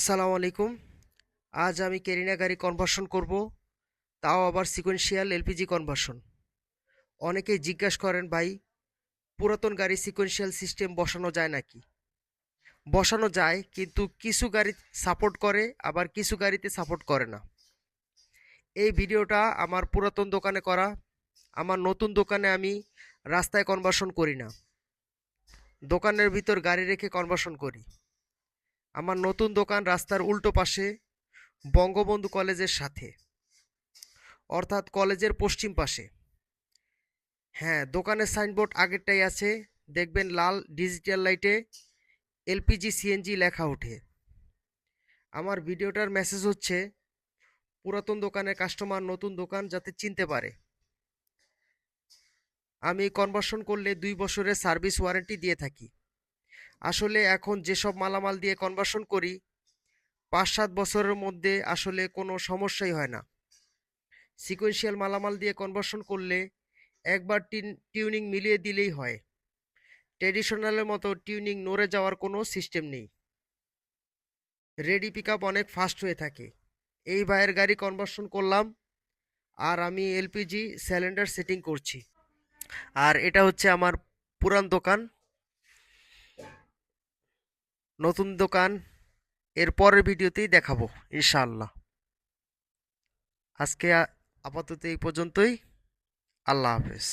আসসালামু আলাইকুম। আজ আমি কেরিনা গাড়ি কনভার্সন করব, তাও আবার সিকোয়েন্সিয়াল এলপিজি কনভার্সন অনেকেই জিজ্ঞাসা করেন, ভাই, পুরাতন গাড়ি সিকোয়েন্সিয়াল সিস্টেম বসানো যায় নাকি? বসানো যায়, কিন্তু কিছু গাড়ি সাপোর্ট করে, আবার কিছু গাড়িতে সাপোর্ট করে না। এই ভিডিওটা আমার পুরাতন দোকানে করা, আমার নতুন দোকানে আমি রাস্তায় কনভার্সন করি না। দোকানের ভিতর গাড়ি রেখে কনভার্সন করি। আমার নতুন দোকান রাস্তার উল্টো পাশে বঙ্গবন্ধু কলেজের সাথে, অর্থাৎ কলেজের পশ্চিম পাশে। হ্যাঁ দোকানের সাইনবোর্ড আগেরটাই আছে। দেখবেন লাল ডিজিটাল লাইটে এলপিজি, সিএনজি লেখা ওঠে। আমার ভিডিওটার মেসেজ হচ্ছে, পুরাতন দোকানের কাস্টমার নতুন দোকান যাতে চিনতে পারে। আমি কনভার্সন করলে দুই বছরের সার্ভিস ওয়ারেন্টি দিয়ে থাকি। আসলে এখন যেসব মালামাল দিয়ে কনভার্সন করি পাঁচ সাত বছরের মধ্যে আসলে কোনো সমস্যাই হয় না। সিকোয়েন্সিয়াল মালামাল দিয়ে কনভার্সন করলে একবার টিউনিং মিলিয়ে দিলেই হয়। ট্রেডিশনালের মতো টিউনিং নড়ে যাওয়ার কোনো সিস্টেম নেই। রেডি পিক অনেক ফাস্ট হয়ে থাকে। এই ভাইয়ের গাড়ি কনভার্সন করলাম আর আমি এলপিজি সিলিন্ডার সেটিং করছি। আর এটা হচ্ছে আমার পুরান দোকান। নতুন দোকান এর পরের ভিডিওতেই দেখাবো ইনশাআল্লাহ। আজকে আপাতত এই পর্যন্তই। আল্লাহ হাফেজ।